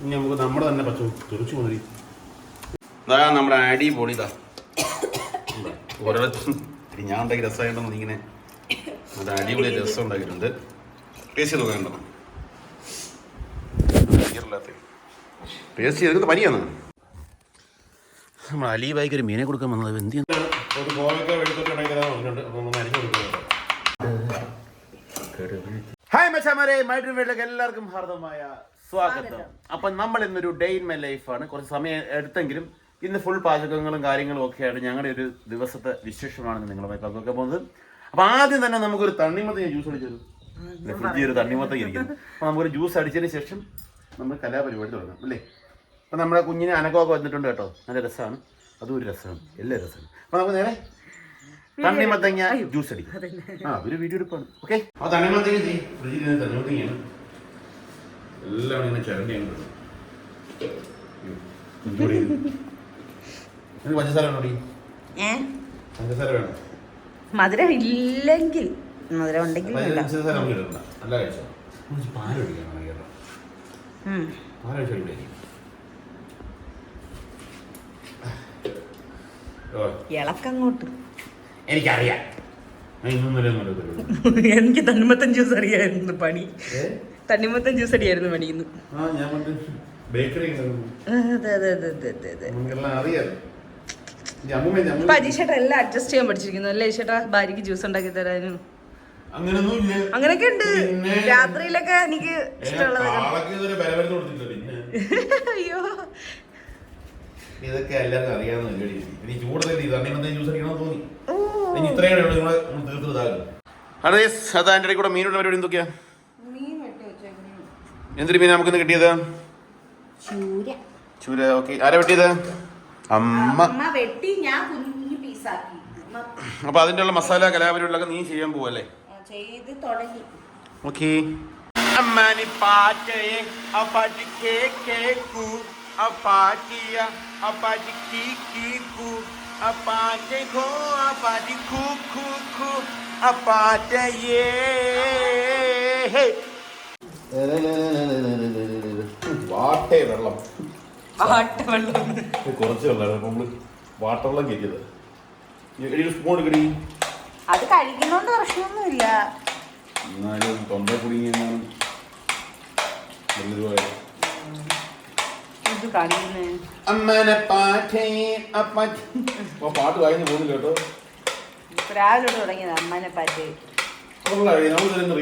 ഇനി നമുക്ക് നമ്മുടെ തന്നെ പച്ച തെറിച്ചു മതി ഇതാ നമ്മുടെ അടി പൊളിതാ ഒരിടത്തും ഇനി ഞാൻ ഉണ്ടാക്കി രസമായിട്ടെന്ന് ഇങ്ങനെ. അത് അടിപൊളി രസം ഉണ്ടാക്കിയിട്ടുണ്ട്. ടേസ്റ്റ് ചെയ്ത് ടേസ്റ്റ് ചെയ്ത് പനിയാണ്. നമ്മൾ അലി ബായിക്ക് ഒരു മീനെ കൊടുക്കാൻ വന്നത് എന്ത് ഒരു മച്ചാമാരെ മൈഡ്രീം വീട്ടിലേക്ക് എല്ലാവർക്കും ഹാർദമായ സ്വാഗതം. അപ്പൊ നമ്മൾ ഇന്നൊരു ഡേ ഇൻ മൈ ലൈഫാണ് കുറച്ച് സമയം എടുത്തെങ്കിലും ഇന്ന് ഫുൾ പാചകങ്ങളും കാര്യങ്ങളും ഒക്കെയാണ് ഞങ്ങളുടെ ഒരു ദിവസത്തെ വിശേഷമാണ് നിങ്ങളുമായി പങ്കുവെക്കാൻ പോകുന്നത്. അപ്പൊ ആദ്യം തന്നെ നമുക്കൊരു തണ്ണിമത്ത ജ്യൂസ് അടിച്ചത് ഫ്രിഡ്ജിൽ ഒരു തണ്ണിമത്ത ഇരിക്കുന്നു. അപ്പൊ നമുക്കൊരു ജ്യൂസ് അടിച്ചതിന് ശേഷം നമ്മൾ കലാപരിപാടി തുടങ്ങാം അല്ലേ? അപ്പൊ നമ്മുടെ കുഞ്ഞിനെ അനക്കമൊക്കെ വന്നിട്ടുണ്ട് കേട്ടോ. നല്ല രസമാണ്. അതും ഒരു രസമാണ്. എല്ലാ രസമാണ്. അപ്പൊ നമുക്ക് നേരെ തണ്ണിമത്തങ്ങ ജ്യൂസ് അടിക്കും. ആ ഒരു വീഡിയോ എടുപ്പാണ്. ഓക്കെ? ആ തണ്ണിമത്തങ്ങ ചെയ്യും ഫ്രിഡ്ജിൽ നിന്ന് തണ്ണിമത്തങ്ങയാണ്. എല്ലാം ഇങ്ങനെ ചിരണ്ടിയാണ് പഞ്ചസാര വേണോ പഞ്ചസാര വേണോ? മധുരം ഇല്ലെങ്കിൽ മധുരം ഉണ്ടെങ്കിൽ അപ്പൊ വേണ്ട. പഞ്ചസാര നമുക്ക് ഇടണ്ട. നല്ല കഴിച്ചോ. പാൽ ഒഴിക്കണം. പാൽ ഇളക്കങ്ങോട്ട്. എനിക്കറിയാം. ഇന്നും എനിക്ക് തണ്ണിമത്തൻ ജ്യൂസ് അറിയായിരുന്നു പണി? തണ്ണിമത്തൻ ജ്യൂസ് അടിയായിരുന്നു ഈ അമ്മൂമ്മ ഇപ്പൊ അജീഷേട്ടാ എല്ലാം അഡ്ജസ്റ്റ് ചെയ്യാൻ പഠിച്ചിരിക്കുന്നു. അല്ലേ ചേട്ടാ ഭാര്യക്ക് ജ്യൂസ് ഉണ്ടാക്കി തരാനും. അങ്ങനെയൊക്കെ ഉണ്ട്? രാത്രിയിലൊക്കെ എനിക്ക് ഇഷ്ടമുള്ളത് അയ്യോ. ഇതൊക്കെ എല്ലാവർക്കും അറിയാവുന്ന പരിപാടി. ഇനി ചൂടല്ലേ ഇത്? അണ്ണിമത്തെ ജ്യൂസ് അടിക്കണമെന്ന് തോന്നി. ഇനി ഇത്രയും നിങ്ങളെ തീർത്ത് ഇതാകും അതെ അതാ എന്റെ കൂടെ മീനുള്ള പരിപാടി എന്തൊക്കെയാ? മീൻ വെട്ടി വെച്ചേക്കുന്നു എന്തൊരു മീൻ നമുക്കിന്ന് കിട്ടിയത്? ചൂര. ചൂര ഓക്കെ. ആരാ വെട്ടിയത്? അമ്മ. അമ്മ വെട്ടി ഞാൻ കുഞ്ഞു പീസാക്കി. അമ്മ അപ്പൊ അതിന്റെ ഉള്ള മസാല കലാപരിപാടികളൊക്കെ നീ ചെയ്യാൻ പോവല്ലേ? ചെയ്ത് തുടങ്ങി. ഓക്കെ. അമ്മാനി പാറ്റയെ അപ്പാട്ടി കേ കേക്കു. അപ്പാട്ടിയ അപ്പാട്ടി കീ കീക്കു അപ്പാറ്റെ ഗോ അപ്പാട്ടി കൂ കൂ കൂ അപ്പാറ്റയേ വാട്ടേ വെള്ളം പാട്ടവെള്ളം കുറച്ച് വെള്ളം നമ്മൾ വാട്ടവെള്ളം കയറ്റിയത്. സ്പൂൺ എടുക്കടി. അത് കഴിക്കുന്നോണ്ട് പ്രശ്നമൊന്നുമില്ല. എന്നാലും തൊണ്ട കുടുങ്ങിയെന്നാലും നല്ലൊരു ഇത് കാണിക്കുന്നേ. അമ്മനെ പാട്ടേ അപ്പൊ പാട്ട് വായിന്ന് പോകുന്നില്ല കേട്ടോ. രാവിലെ തുടങ്ങിയത് അമ്മനെ അതുകൊണ്ടാ നമ്മൾ തന്നെ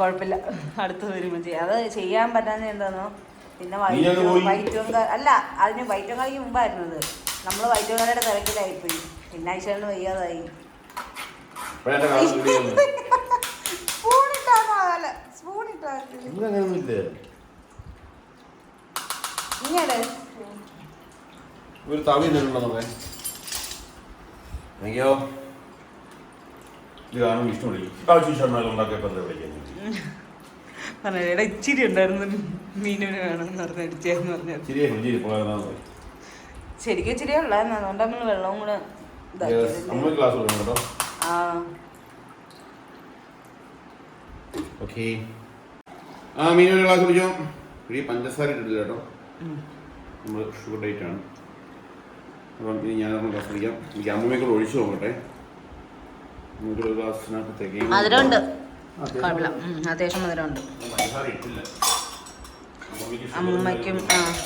കുഴപ്പമില്ല. അടുത്ത് വരുമ്പോ ചെയ്യാം. അത് ചെയ്യാൻ പറ്റാതെ എന്താന്നോ? പിന്നെ. വൈറ്റോങ്ക അല്ല അതിന് വൈറ്റോങ്കാലിക്ക് മുമ്പായിരുന്നത്. നമ്മൾ വൈറ്റോങ്കാലയുടെ തിരക്കിലായിപ്പോയി. പിന്നെ ആഴ്ചകളിൽ വയ്യാതായി. സ്പൂണിട്ടാ കാലം ഒരു തവി എന്തെങ്കിലും എനിക്കോ ഇത് ഇഷ്ടമില്ല പറഞ്ഞ ഇച്ചിരി ഉണ്ടായിരുന്നു മീനിന് വേണമെന്ന് പറഞ്ഞ അടിച്ചേന്ന് പറഞ്ഞത് ചെറിയ ചെറിയ പോകാനാണ് ശരിക്കും ഇച്ചിരി ഉള്ളായിരുന്നു അതുകൊണ്ട് നമ്മൾ വെള്ളവും കൂടെ ആ. ഓക്കെ ആ മീനൊരു ഗ്ലാസ് കുടിച്ചോ ഇനി പഞ്ചസാര ഇട്ടിട്ടില്ല കേട്ടോ. നമ്മൾ ഷുഗർ ഡേറ്റ് ആണ്. അപ്പം ഇനി ഞാൻ ഗ്ലാസ് കുടിക്കാം എനിക്ക് അമ്മമ്മയെ കൂടെ ഒഴിച്ചു നോക്കട്ടെ. നമുക്കൊരു ഗ്ലാസ്സിനകത്തേക്ക് മധുരമുണ്ട്. കുഴപ്പമില്ല. അത്യാവശ്യം മധുരമുണ്ട്. അമ്മമ്മയ്ക്കും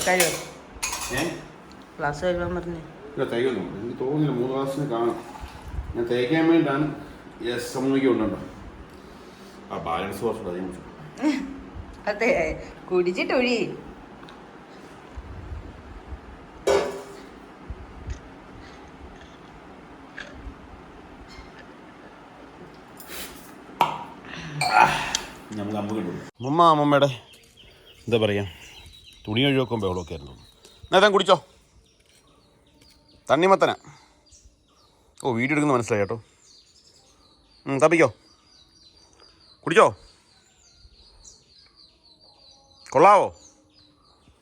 കഴിവ് ഗ്ലാസ് കഴിവാൻ പറഞ്ഞു. ഇല്ല തേക്കുന്നു എനിക്ക് തോന്നുന്നില്ല മൂന്ന് ഗ്ലാസ്സിന് കാണും. ഞാൻ തേക്കാൻ വേണ്ടിയിട്ടാണ് യെസ് അമ്മയ്ക്ക് ഉണ്ടോ ആ ബാലൻസ് കുറച്ചുകൂടെ അധികം. അതെ. കുടിച്ചിട്ടൊഴി നമുക്ക് അമ്മ അമ്മമ്മയുടെ എന്താ പറയുക തുണി കഴുകുമ്പോൾ ബഹളമൊക്കെ ആയിരുന്നു. നേതാൻ കുടിച്ചോ. തണ്ണിമത്തന. ഓ വീഡിയോ എടുക്കുന്ന മനസ്സിലായി കേട്ടോ. തപ്പിക്കോ. കുടിച്ചോ. കൊള്ളാവോ?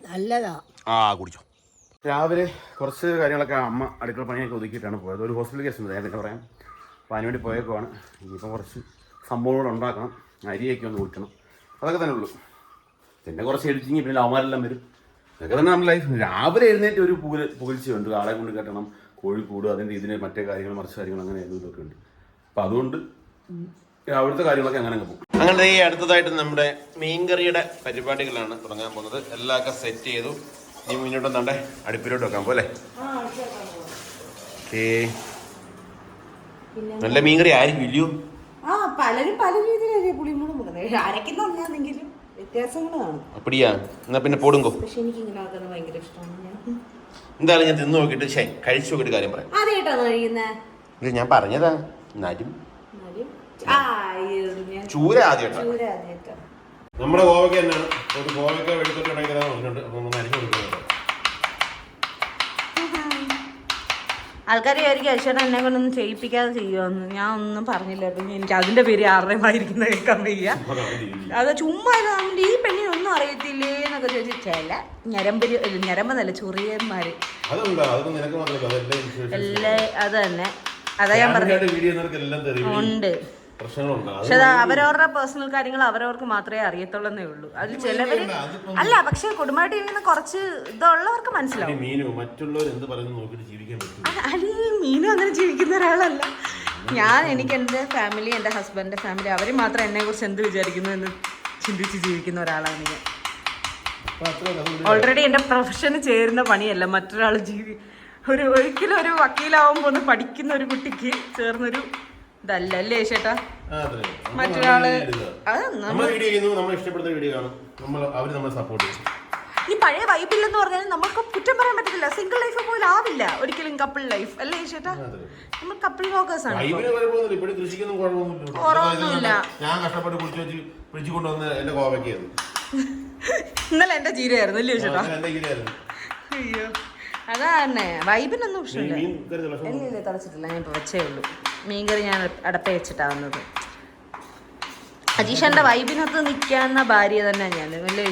നല്ലതാ. ആ കുടിച്ചോ. രാവിലെ കുറച്ച് കാര്യങ്ങളൊക്കെ അമ്മ അടുക്കള പണിയൊക്കെ ഒതുക്കിയിട്ടാണ് പോയത്. ഒരു ഹോസ്പിറ്റൽ കേസ് ഉണ്ട് നേരത്തെ പറയാം അപ്പോൾ അതിനുവേണ്ടി പോയേക്കുവാണ്. ഇനിയിപ്പോൾ കുറച്ച് സംഭവങ്ങൾ ഉണ്ടാക്കണം. അരിയൊക്കെ ഒന്ന് കുടിക്കണം. അതൊക്കെ തന്നെ ഉള്ളൂ. പിന്നെ കുറച്ച് എഡിറ്റിങ് പിന്നെ അവന്മാരെല്ലാം വരും. ഇതൊക്കെ തന്നെ നമ്മുടെ ലൈഫ് രാവിലെ എഴുന്നേറ്റ് ഒരു പുകൽ പുകഴ്ചയുണ്ട് ആളെ കൊണ്ട് കെട്ടണം. കോഴിക്കൂട് അതിന്റെ ഇതിന് മറ്റേ കാര്യങ്ങൾ മറിച്ച കാര്യങ്ങൾ അങ്ങനെ ഇതൊക്കെ ഉണ്ട്. അപ്പം അതുകൊണ്ട് അവിടുത്തെ കാര്യങ്ങളൊക്കെ അങ്ങനെ അങ്ങ് പോകും. അങ്ങനെ ഈ അടുത്തതായിട്ട് നമ്മുടെ മീൻകറിയുടെ പരിപാടികളാണ് തുടങ്ങാൻ പോകുന്നത്. എല്ലാമൊക്കെ സെറ്റ് ചെയ്തു. ഈ മുന്നോട്ട് നമ്മുടെ അടുപ്പിലോട്ട് വെക്കാൻ പോലെ. ഓക്കേ നല്ല മീൻകറി ആയിരിക്കും. ഇല്ലയോ? പലരും പല രീതിയിലല്ലേ പുളിമുളക് മുടുന്നത് അരയ്ക്കുന്ന ഒന്നാണെങ്കിലും വ്യത്യാസങ്ങൾ കാണും. അപ്പടിയാ. എന്നാ പിന്നെ പോടുങ്കോ? പക്ഷെ എനിക്ക് ഇങ്ങനെ ആക്കുന്നത് ഭയങ്കര ഇഷ്ടമാണ് ഞാൻ എന്തായാലും ഞാൻ തിന്നു നോക്കിയിട്ട് ശേ കഴിച്ചു നോക്കിയിട്ട് കാര്യം പറയാം. ആദ്യമായിട്ടാണ് കഴിക്കുന്നത് ഇത് ഞാൻ പറഞ്ഞതാ. നരും എന്നാലും. ആ ഇത് ഞാൻ ചൂര ആദ്യമായിട്ടാണ് ചൂര ആദ്യമായിട്ടാണ് നമ്മുടെ ഗോവയ്ക്ക് തന്നെയാണ്. ഒരു ഗോവയ്ക്ക തരാൻ പറഞ്ഞിട്ടുണ്ട് അപ്പം ഒന്ന് അരിഞ്ഞു കൊടുക്കുന്നുണ്ട് ആൾക്കാർ വിചാരിക്കും അശ്വരൻ എന്നെ കൊണ്ടൊന്നും ചെയ്യിപ്പിക്കാതെ ചെയ്യുമെന്ന് ഞാൻ ഒന്നും പറഞ്ഞില്ല. പിന്നെ എനിക്ക് അതിന്റെ പേര് ആരുടെയും ആയിരിക്കുന്ന കേൾക്കാൻ വയ്യ. അത് ചുമ്മാ ഈ പെണ്ണിനൊന്നും അറിയത്തില്ലേ? എന്നൊക്കെ ചോദിച്ചു ചില ഞരമ്പര് ഞരമ്പെന്നല്ല ചൊറിയന്മാര്. എല്ലാ അത് തന്നെ. അതാ ഞാൻ പറഞ്ഞത് ഉണ്ട്. പക്ഷെ അവരവരുടെ പേഴ്സണൽ കാര്യങ്ങൾ അവരവർക്ക് മാത്രമേ അറിയത്തുള്ളൂ ഉള്ളൂ. അതിൽ ചിലവര് അല്ല പക്ഷെ കുടുംബമായിട്ട് ഇരിക്കുന്ന കുറച്ച് ഇതുള്ളവർക്ക് മനസ്സിലാവും. മീനു മറ്റുള്ളവർ എന്ത് പറയുന്നു ജീവിക്കാൻ പറ്റും. അല്ല മീനു അങ്ങനെ ജീവിക്കുന്ന ഒരാളല്ല. ഞാൻ എനിക്ക് എന്റെ ഫാമിലി എന്റെ ഹസ്ബൻഡിന്റെ ഫാമിലി അവർ മാത്രം എന്നെ കുറിച്ച് എന്ത് വിചാരിക്കുന്നു എന്ന് ചിന്തിച്ച് ജീവിക്കുന്ന ഒരാളാണ് ഞാൻ. ഓൾറെഡി എന്റെ പ്രൊഫഷന് ചേരുന്ന പണിയല്ല. മറ്റൊരാൾ ജീവി ഒരു ഒരിക്കലും ഒരു വക്കീലാവുമ്പോൾ ഒന്ന് പഠിക്കുന്ന ഒരു കുട്ടിക്ക് ചേർന്നൊരു ഇതല്ല ചേട്ടാ? മറ്റൊരാൾ. അത് ഈ പഴയ വൈബില്ലെന്ന് പറഞ്ഞാൽ നമുക്ക് കുറ്റം പറയാൻ പറ്റത്തില്ല. സിംഗിൾ ലൈഫ് പോലും ആവില്ല ഒരിക്കലും കപ്പിൾ ലൈഫ് അല്ലേ ചേട്ടാ? നമ്മൾ കപ്പിൾ ഫോക്കസ് ആണ്. കുറവൊന്നുമില്ല. ഞാൻ കഷ്ടപ്പെട്ട് കുടിച്ചു വെച്ച് പിടിച്ചു കൊണ്ടുവന്ന് എന്റെ കോവയ്ക്കായിരുന്നു ഇന്നലെ എന്റെ ചീരയായിരുന്നു അല്ലേ ചേട്ടാ? അയ്യോ. അതാണ്. വൈബിനൊന്നും പ്രശ്നമില്ല. തളച്ചിട്ടില്ല. ഞാൻ ഇപ്പൊ വെച്ചേ ഉള്ളൂ. മീൻകറി ഞാൻ അടപ്പ വെച്ചിട്ടാ വന്നത് അജീഷന്റെ വൈബിനൊത്ത് നിൽക്കാവുന്ന ഭാര്യ തന്നെ ഞാൻ. വലിയ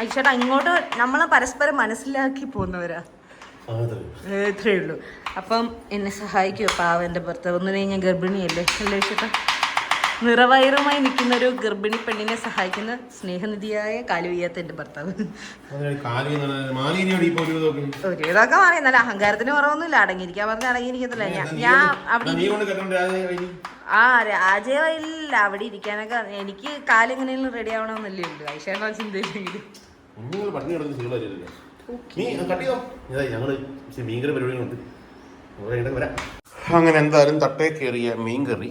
അജീഷേട്ടാ ഇങ്ങോട്ട് നമ്മളെ പരസ്പരം മനസ്സിലാക്കി പോകുന്നവരാ. ഇത്രേ ഇത്രയേ ഉള്ളൂ. അപ്പം എന്നെ സഹായിക്കുമോ പാവ എന്റെ ഭർത്താവ്. ഒന്നിനെ ഞാൻ ഗർഭിണിയല്ലേ? അല്ലേ ചേട്ടാ നിറവയറുമായി നിൽക്കുന്ന ഒരു ഗർഭിണി പെണ്ണിനെ സഹായിക്കുന്ന സ്നേഹനിധിയായ കാലുവയ്യാത്ത എന്റെ ഭർത്താവ് ഒരു ഇതൊക്കെ മാറി എന്നാലും അഹങ്കാരത്തിന് കുറവൊന്നുമില്ല അടങ്ങിയിരിക്കാൻ പറഞ്ഞ അടങ്ങിയിരിക്കത്തില്ല. ഞാൻ ഞാൻ അവിടെ ആ രാജയില്ല അവിടെ ഇരിക്കാനൊക്കെ എനിക്ക് കാലെങ്ങനെയും റെഡി ആവണമെന്നല്ലേ ഉള്ളൂ. ഐശ്വര്യ ചിന്തയില്ല അങ്ങനെ എന്തായാലും തട്ടേ കയറിയ മീൻകറി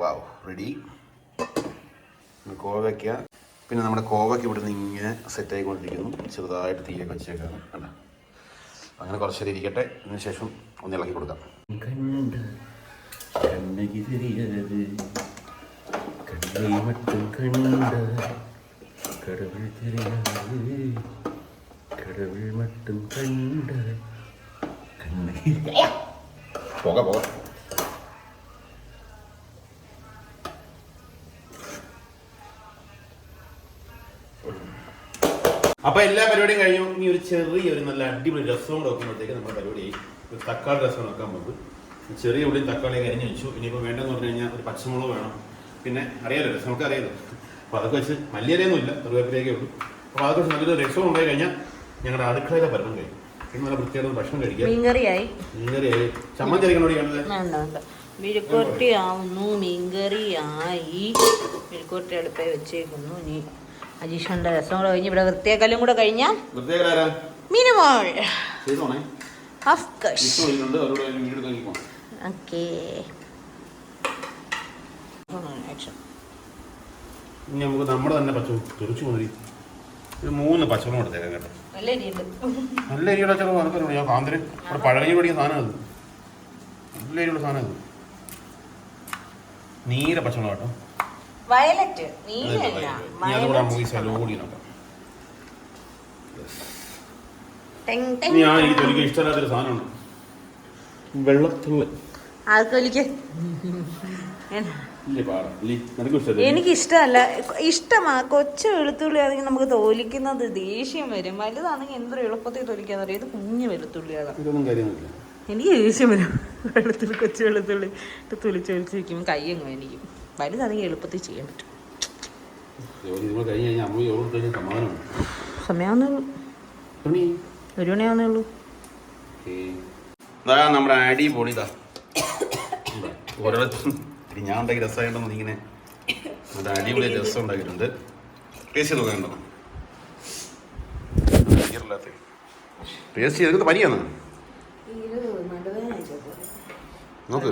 വാവ് റെഡി കോവയ്ക്ക പിന്നെ നമ്മുടെ കോവയ്ക്ക് ഇവിടുന്ന് ഇങ്ങനെ സെറ്റ് ആയിക്കൊണ്ടിരിക്കുന്നു. ചെറുതായിട്ട് തീയൊക്കെ വെച്ചേക്കാണ് കണ്ട? അങ്ങനെ കുറച്ച് നേരം ഇരിക്കട്ടെ. അതിന് ശേഷം ഒന്ന് ഇളക്കി കൊടുക്കാം. തിരിയത് കടവുൾ മട്ടും കണ്ട കണ്ണ പോക പോക. അപ്പൊ എല്ലാ പരിപാടിയും കഴിഞ്ഞു. ഇനി ഒരു ചെറിയ ഒരു നല്ല അടിപൊളി രസം കൂടെ വെക്കുമ്പോഴത്തേക്ക് നമ്മുടെ പരിപാടി ഒരു തക്കാളി രസം വെക്കാൻ പോകും ചെറിയ ഉള്ളിയും തക്കാളി അരിഞ്ഞു വെച്ചു. ഇനിയിപ്പോൾ വേണ്ടെന്ന് പറഞ്ഞു കഴിഞ്ഞാൽ ഒരു പച്ചമുളക് വേണം. പിന്നെ അറിയാലോ രസം നമുക്ക് അറിയാലോ. അപ്പോൾ അതൊക്കെ വെച്ച് മല്ലിയലയൊന്നും ഇല്ല കറിവേപ്പിലേക്കേ ഉള്ളൂ. അപ്പോൾ അതൊക്കെ വെച്ച് നല്ലൊരു രസം ഉണ്ടായി കഴിഞ്ഞാൽ ഞങ്ങളുടെ അടുക്കളയിലെ പരമം കഴിയും. പിന്നെ നല്ല വൃത്തിയായിട്ട് ഭക്ഷണം കഴിക്കുക മീൻകറിയായി. മീൻകറിയായി. ചമ്മന്തി അരിക്കണോടി കാണുന്നത് മെഴുക്കുവരട്ടി ആവുന്നു മീൻകറി ആയി. മെഴുക്കുവരട്ടി അടുപ്പേ വെച്ചേക്കുന്നു. ഇനി അജീഷന്റെ രസം കൂടെ കഴിഞ്ഞ് ഇവിടെ വൃത്തിയാക്കലും കൂടെ കഴിഞ്ഞാൽ മിനിമോൾ. ഓക്കേ ഇനി നമുക്ക് നമ്മുടെ തന്നെ പച്ച തെറിച്ചു മതി ഒരു മൂന്ന് പച്ചമുളക് എടുത്തേക്കാം കേട്ടോ. നല്ല എരിയുടെ ചെറുപ്പം അതൊക്കെ ഞാൻ കാന്തര്. ഇവിടെ പഴകഞ്ഞി പഠിക്കുന്ന സാധനം അത്. നല്ല എരിയുള്ള സാധനം അത്. നീല പച്ചമുളക് കേട്ടോ. വയലറ്റ് ഇഷ്ടമില്ലാത്തൊരു സാധനമുണ്ട്. വെള്ളത്തുള്ളി. എനിക്ക് ഇഷ്ടമല്ല ഇഷ്ടമാ. കൊച്ചു വെളുത്തുള്ളി ആണെങ്കിൽ നമുക്ക് തോലിക്കുന്നത് ദേഷ്യം വരും. വലുതാണെങ്കിൽ എന്തൊരു എളുപ്പത്തിൽ തോലിക്കാന്ന് അറിയാം. ഇത് കുഞ്ഞു വെളുത്തുള്ളിയാണ് എനിക്ക് ദേഷ്യം വരും. വെളുത്തുള്ളി കൊച്ചു വെളുത്തുള്ളി. ഇട്ട് കയ്യങ്ങും എനിക്കും കൈ അങ്ങ് എനിക്ക് വലുതാണെങ്കിൽ എളുപ്പത്തിൽ ചെയ്യാൻ പറ്റും. സമയമാവുന്നേ ഒരു മണിയാവുന്നേ ഉള്ളൂ. ഇതാ നമ്മുടെ അടിപൊളി ഇതാ ഒരിടത്തും ഞാൻ ഉണ്ടാക്കി രസമായിട്ടൊന്നും ഇങ്ങനെ നല്ല അടിപൊളി രസം ഉണ്ടാക്കിയിട്ടുണ്ട്. ടേസ്റ്റ് ചെയ്ത് നോക്കാനുണ്ടോ ടേസ്റ്റ് ചെയ്ത് പനിയാണ്? നോക്ക്.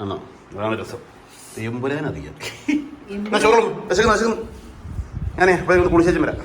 ആണോ? അതാണ് രസം. ഞാനേ അപ്പോൾ കുളിച്ചേച്ചും വരാം.